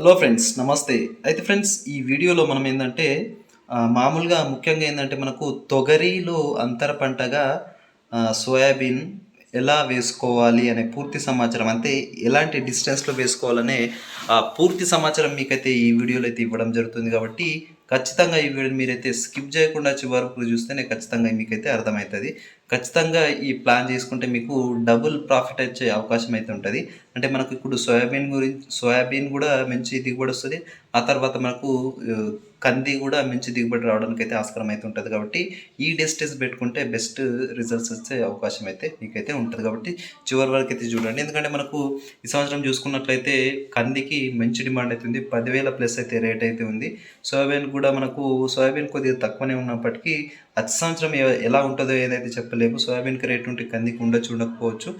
Hello friends నమస్తే. అయితే friends ఈ వీడియోలో మనం ఏంటంటే మామూలుగా ముఖ్యంగా ఏంటంటే మనకు తొగరిలో అంతర పంటగా సోయాబీన్ ఎలా వేసుకోవాలి అనే పూర్తి సమాచారం అంటే ఎలాంటి డిస్టెన్స్లో వేసుకోవాలనే పూర్తి సమాచారం మీకైతే ఈ వీడియోలో అయితే ఇవ్వడం జరుగుతుంది కాబట్టి ఖచ్చితంగా ఈ వీడియో మీరైతే స్కిప్ చేయకుండా చివరి వరకు చూస్తేనే ఖచ్చితంగా మీకైతే అర్థమవుతుంది. ఖచ్చితంగా ఈ ప్లాన్ చేసుకుంటే మీకు డబుల్ ప్రాఫిట్ వచ్చే అవకాశం అయితే ఉంటుంది. అంటే మనకు ఇప్పుడు సోయాబీన్ గురించి సోయాబీన్ కూడా మంచి దిగుబడి వస్తుంది. ఆ తర్వాత మనకు కంది కూడా మంచి దిగుబడి రావడానికి అయితే ఆస్కారం అయితే ఉంటుంది కాబట్టి ఈ డిస్టెన్స్ పెట్టుకుంటే బెస్ట్ రిజల్ట్స్ వచ్చే అవకాశం అయితే మీకైతే ఉంటుంది కాబట్టి చివరి వరకు అయితే చూడండి. ఎందుకంటే మనకు ఈ సంవత్సరం చూసుకున్నట్లయితే కందికి మంచి డిమాండ్ అయితే ఉంది. పదివేల ప్లస్ అయితే రేట్ అయితే ఉంది. సోయాబీన్ కూడా మనకు సోయాబీన్ కొద్దిగా తక్కువనే ఉన్నప్పటికీ అతి సంవత్సరం ఎలా ఉంటుందో ఏదైతే చెప్పలేము. సోయాబీన్కి రేట్ ఉంటే కందికి ఉండొచ్చు ఉండకపోవచ్చు.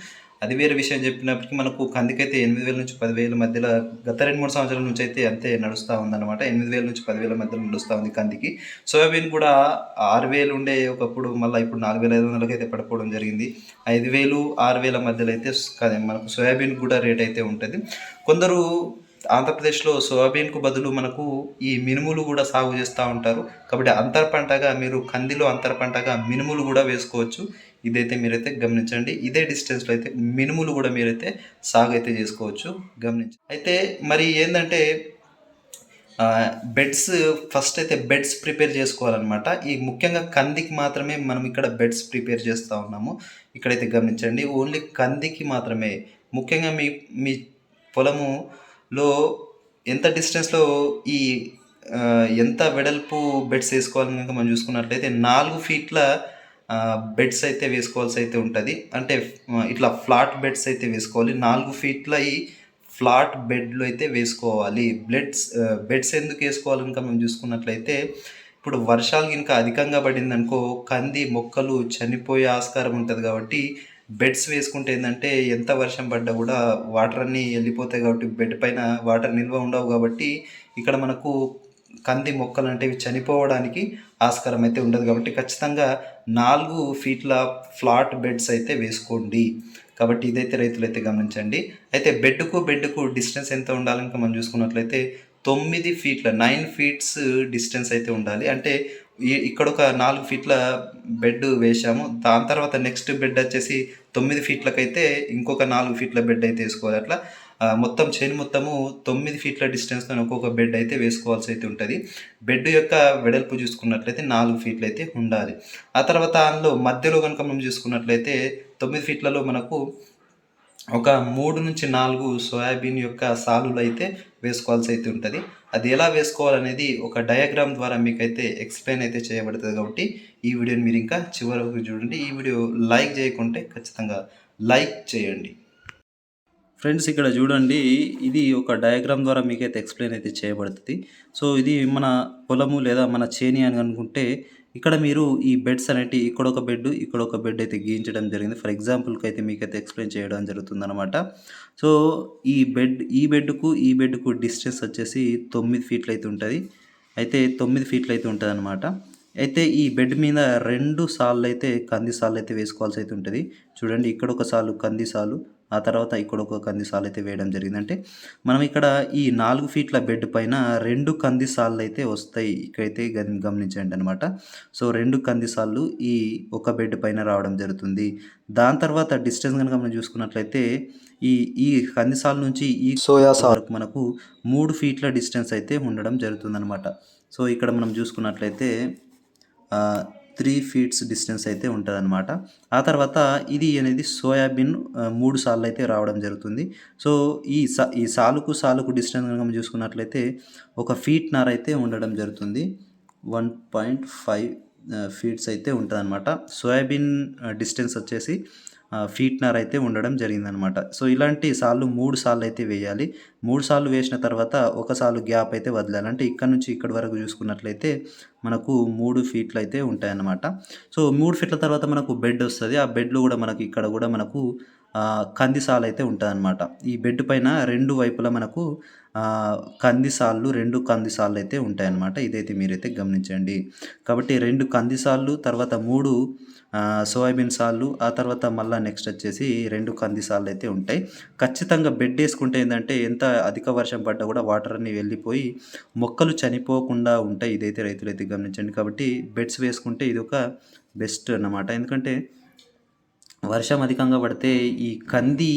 అది వేరే విషయం చెప్పినప్పటికీ మనకు కందికైతే ఎనిమిది వేల నుంచి పదివేల మధ్యలో గత రెండు మూడు సంవత్సరాల నుంచి అయితే అంతే నడుస్తూ ఉందన్నమాట. ఎనిమిది వేల నుంచి పదివేల మధ్యలో నడుస్తూ ఉంది కందికి. సోయాబీన్ కూడా ఆరు వేలు ఉండే ఒకప్పుడు మళ్ళీ ఇప్పుడు నాలుగు వేల ఐదు వందలకి అయితే పడిపోవడం జరిగింది. ఐదు వేలు ఆరు వేల మధ్యలో అయితే మనకు సోయాబీన్ కూడా రేట్ అయితే ఉంటుంది. కొందరు ఆంధ్రప్రదేశ్లో సోయాబీన్కు బదులు మనకు ఈ మినుములు కూడా సాగు చేస్తూ ఉంటారు. కాబట్టి అంతర పంటగా మీరు కందిలో అంతర పంటగా మినుములు కూడా వేసుకోవచ్చు. ఇదైతే మీరైతే గమనించండి. ఇదే డిస్టెన్స్లో అయితే మినుములు కూడా మీరైతే సాగు అయితే చేసుకోవచ్చు. గమనించండి అయితే మరి ఏంటంటే బెడ్స్ ఫస్ట్ అయితే బెడ్స్ ప్రిపేర్ చేసుకోవాలన్నమాట. ఈ ముఖ్యంగా కందికి మాత్రమే మనం ఇక్కడ బెడ్స్ ప్రిపేర్ చేస్తూ ఉన్నాము. ఇక్కడైతే గమనించండి. ఓన్లీ కందికి మాత్రమే. ముఖ్యంగా మీ మీ పొలము లో ఎంత డిస్టెన్స్లో ఈ ఎంత వెడల్పు బెడ్స్ వేసుకోవాలని కనుక మనం చూసుకున్నట్లయితే నాలుగు ఫీట్ల బెడ్స్ అయితే వేసుకోవాల్సి అయితే ఉంటుంది. అంటే ఇట్లా ఫ్లాట్ బెడ్స్ అయితే వేసుకోవాలి. నాలుగు ఫీట్ల ఈ ఫ్లాట్ బెడ్లు అయితే వేసుకోవాలి. బ్లెడ్స్ బెడ్స్ ఎందుకు వేసుకోవాలి కనుక మనం చూసుకున్నట్లయితే ఇప్పుడు వర్షాలు కనుక అధికంగా పడిందనుకో కంది మొక్కలు చనిపోయే ఆస్కారం ఉంటుంది కాబట్టి బెడ్స్ వేసుకుంటే ఏంటంటే ఎంత వర్షం పడ్డా కూడా వాటర్ అన్నీ వెళ్ళిపోతాయి కాబట్టి బెడ్ పైన వాటర్ నిల్వ ఉండవు కాబట్టి ఇక్కడ మనకు కంది మొక్కలు అంటే చనిపోవడానికి ఆస్కారం అయితే ఉండదు కాబట్టి ఖచ్చితంగా నాలుగు ఫీట్ల ఫ్లాట్ బెడ్స్ అయితే వేసుకోండి. కాబట్టి ఇదైతే రైతులైతే గమనించండి. అయితే బెడ్కు బెడ్కు డిస్టెన్స్ ఎంత ఉండాలని మనం చూసుకున్నట్లయితే తొమ్మిది ఫీట్ల నైన్ ఫీట్స్ డిస్టెన్స్ అయితే ఉండాలి. అంటే ఇక్కడ ఒక నాలుగు ఫీట్ల బెడ్ వేసాము దాని తర్వాత నెక్స్ట్ బెడ్ వచ్చేసి తొమ్మిది ఫీట్లకైతే ఇంకొక నాలుగు ఫీట్ల బెడ్ అయితే వేసుకోవాలి. అట్లా మొత్తం చైన్ మొత్తము తొమ్మిది ఫీట్ల డిస్టెన్స్తో ఒక్కొక్క బెడ్ అయితే వేసుకోవాల్సి అయితే ఉంటుంది. బెడ్ యొక్క వెడల్పు చూసుకున్నట్లయితే నాలుగు ఫీట్లు అయితే ఉండాలి. ఆ తర్వాత అందులో మధ్యలో కనుక మనం చూసుకున్నట్లయితే తొమ్మిది ఫీట్లలో మనకు ఒక మూడు నుంచి నాలుగు సోయాబీన్ యొక్క సాలులు అయితే వేసుకోవాల్సి అయితే ఉంటుంది. అది ఎలా వేసుకోవాలనేది ఒక డయాగ్రామ్ ద్వారా మీకైతే ఎక్స్ప్లెయిన్ అయితే చేయబడుతుంది కాబట్టి ఈ వీడియోని మీరు ఇంకా చివరి వరకు చూడండి. ఈ వీడియో లైక్ చేయకుంటే ఖచ్చితంగా లైక్ చేయండి. ఫ్రెండ్స్ ఇక్కడ చూడండి ఇది ఒక డయాగ్రామ్ ద్వారా మీకైతే ఎక్స్ప్లెయిన్ అయితే చేయబడుతుంది. సో ఇది మన పొలము లేదా మన చేని అని అనుకుంటే ఇక్కడ మీరు ఈ బెడ్స్ అనేటి ఇక్కడ ఒక బెడ్ ఇక్కడ ఒక బెడ్ అయితే గీయించడం జరిగింది. ఫర్ ఎగ్జాంపుల్కి అయితే మీకైతే ఎక్స్ప్లెయిన్ చేయడం జరుగుతుంది అనమాట సో ఈ బెడ్ ఈ బెడ్కు ఈ బెడ్కు డిస్టెన్స్ వచ్చేసి తొమ్మిది ఫీట్లు అయితే ఉంటుంది. అయితే తొమ్మిది ఫీట్లు అయితే ఉంటుంది అనమాట అయితే ఈ బెడ్ మీద రెండు సార్లు అయితే కంది సార్లు అయితే వేసుకోవాల్సి అయితే ఉంటుంది. చూడండి ఇక్కడ ఒక సాలు కంది సాలు ఆ తర్వాత ఇక్కడ ఒక కంది సాలు అయితే వేయడం జరిగింది. అంటే మనం ఇక్కడ ఈ నాలుగు ఫీట్ల బెడ్ పైన రెండు కంది సార్లు అయితే వస్తాయి ఇక్కడైతే గమ- గమనించండి అనమాట సో రెండు కంది సార్లు ఈ ఒక బెడ్ పైన రావడం జరుగుతుంది. దాని తర్వాత డిస్టెన్స్ కనుక మనం చూసుకున్నట్లయితే ఈ ఈ కంది సాల్ నుంచి ఈ సోయా సాల్. వరకు మనకు మూడు ఫీట్ల డిస్టెన్స్ అయితే ఉండడం జరుగుతుందన్నమాట. సో ఇక్కడ మనం చూసుకున్నట్లయితే త్రీ ఫీట్స్ డిస్టెన్స్ అయితే ఉంటుందన్నమాట. ఆ తర్వాత ఇది అనేది సోయాబీన్ మూడు సార్లు అయితే రావడం జరుగుతుంది. సో ఈ సా ఈ సాలుకు సాలుకు డిస్టెన్స్ కనుక చూసుకున్నట్లయితే ఒక ఫీట్ నార్ అయితే ఉండడం జరుగుతుంది. వన్ పాయింట్ ఫైవ్ ఫీట్స్ అయితే ఉంటుందన్నమాట. సోయాబీన్ డిస్టెన్స్ వచ్చేసి ఫీట్నర్ అయితే ఉండడం జరిగిందనమాట సో ఇలాంటి సార్లు మూడు సార్లు అయితే వేయాలి. మూడు సార్లు వేసిన తర్వాత ఒక సార్లు గ్యాప్ అయితే వదిలేాలి. అంటే ఇక్కడ నుంచి ఇక్కడ వరకు చూసుకున్నట్లయితే మనకు మూడు ఫీట్లు అయితే ఉంటాయన్నమాట. సో మూడు ఫీట్ల తర్వాత మనకు బెడ్ వస్తుంది. ఆ బెడ్లో కూడా మనకి ఇక్కడ కూడా మనకు కందిసాలు కంది అయితే ఈ బెడ్ పైన రెండు వైపులా మనకు కందిసాళ్ళు రెండు కందిసాళ్ళు అయితే ఉంటాయన్నమాట. ఇదైతే మీరైతే గమనించండి. కాబట్టి రెండు కందిసాళ్ళు తర్వాత మూడు సోయాబీన్ సాళ్ళు ఆ తర్వాత మళ్ళీ నెక్స్ట్ వచ్చేసి రెండు కందిసాళ్ళు అయితే ఉంటాయి. ఖచ్చితంగా బెడ్ వేసుకుంటే ఏంటంటే ఎంత అధిక వర్షం పడ్డా కూడా వాటర్ అన్ని వెళ్ళిపోయి మొక్కలు చనిపోకుండా ఉంటాయి. ఇదైతే రైతులైతే గమనించండి. కాబట్టి బెడ్స్ వేసుకుంటే ఇది ఒక బెస్ట్ అన్నమాట. ఎందుకంటే వర్షం అధికంగా పడితే ఈ కంది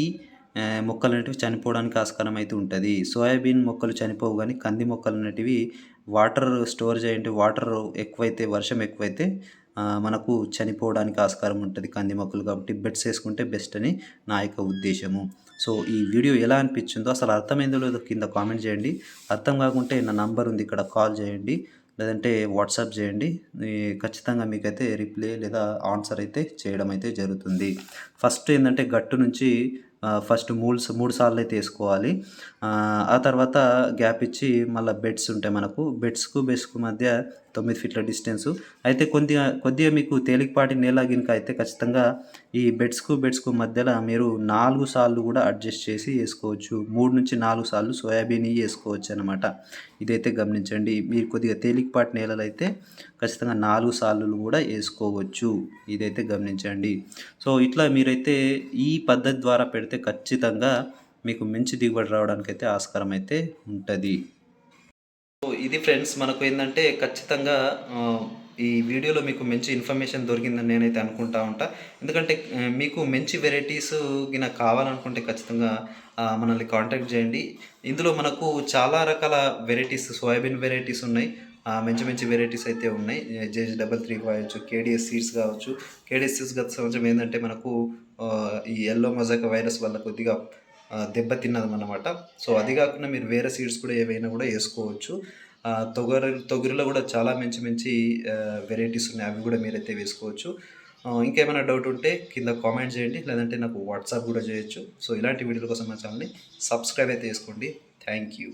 మొక్కలు అనేటివి చనిపోవడానికి ఆస్కారం అయితే ఉంటుంది సోయాబీన్ మొక్కలు చనిపోవు కానీ కంది మొక్కలనేటివి వాటర్ స్టోర్ చేయండి వాటర్ ఎక్కువైతే వర్షం ఎక్కువైతే మనకు చనిపోవడానికి ఆస్కారం ఉంటుంది కంది మొక్కలు. కాబట్టి బెడ్స్ వేసుకుంటే బెస్ట్ అని నా యొక్క ఉద్దేశము. సో, ఈ వీడియో ఎలా అనిపించిందో అసలు అర్థమైందో లేదో కింద కామెంట్ చేయండి. అర్థం కాకుంటే నా నంబర్ ఉంది ఇక్కడ కాల్ చేయండి. లేదంటే వాట్సాప్ చేయండి. ఈ ఖచ్చితంగా మీకైతే రిప్లై లేదా ఆన్సర్ అయితే చేయడం అయితే జరుగుతుంది. ఫస్ట్ ఏంటంటే గట్టు నుంచి ఫస్ట్ మూడు మూడు సార్లు అయితే వేసుకోవాలి ఆ తర్వాత గ్యాప్ ఇచ్చి మళ్ళీ బెడ్స్ ఉంటాయి మనకు. బెడ్స్‌కు, బెడ్స్‌కు మధ్య తొమ్మిది ఫీట్ల డిస్టెన్సు. అయితే కొద్దిగా కొద్దిగా మీకు తేలికపాటి నేల గినుక అయితే ఖచ్చితంగా ఈ బెడ్స్‌కు, బెడ్స్‌కు మధ్యలో మీరు నాలుగు సార్లు కూడా అడ్జస్ట్ చేసి వేసుకోవచ్చు మూడు నుంచి నాలుగు సార్లు సోయాబీన్ వేసుకోవచ్చు అనమాట ఇదైతే గమనించండి. మీరు కొద్దిగా తేలికపాటి నేలలు అయితే ఖచ్చితంగా నాలుగు సార్లు కూడా వేసుకోవచ్చు ఇదైతే గమనించండి. సో, ఇట్లా మీరైతే ఈ పద్ధతి ద్వారా పెడితే ఖచ్చితంగా మీకు మంచి దిగుబడి రావడానికి అయితే ఆస్కారం అయితే ఉంటుంది సో, ఇది ఫ్రెండ్స్ మనకు ఏంటంటే ఖచ్చితంగా ఈ వీడియోలో మీకు మంచి ఇన్ఫర్మేషన్ దొరికిందని నేనైతే అనుకుంటా ఉంటా. ఎందుకంటే మీకు మంచి వెరైటీస్ గిన కావాలనుకుంటే ఖచ్చితంగా మనల్ని కాంటాక్ట్ చేయండి. ఇందులో మనకు చాలా రకాల వెరైటీస్ సోయాబీన్ వెరైటీస్ ఉన్నాయి. మంచి మంచి వెరైటీస్ అయితే ఉన్నాయి. జేజీ డబల్ త్రీ కావచ్చు, కేడీఎస్ సీడ్స్ కావచ్చు. కేడీఎస్ సీడ్స్ గత సంవత్సరం ఏంటంటే మనకు ఈ ఎల్లో మొజాయిక్ వైరస్ వల్ల కొద్దిగా దెబ్బతిన్నదన్నమాట సో, అది కాకుండా మీరు వేరే సీడ్స్ కూడా ఏవైనా కూడా వేసుకోవచ్చు తొగరి తొగరిలో కూడా చాలా మంచి మంచి వెరైటీస్ ఉన్నాయి. అవి కూడా మీరైతే వేసుకోవచ్చు. ఇంకేమైనా డౌట్ ఉంటే కింద కామెంట్ చేయండి. లేదంటే నాకు వాట్సాప్ కూడా చేయొచ్చు. సో, ఇలాంటి వీడియోల కోసం మా ఛానల్‌ని సబ్స్క్రైబ్ అయితే చేసుకోండి. Thank you.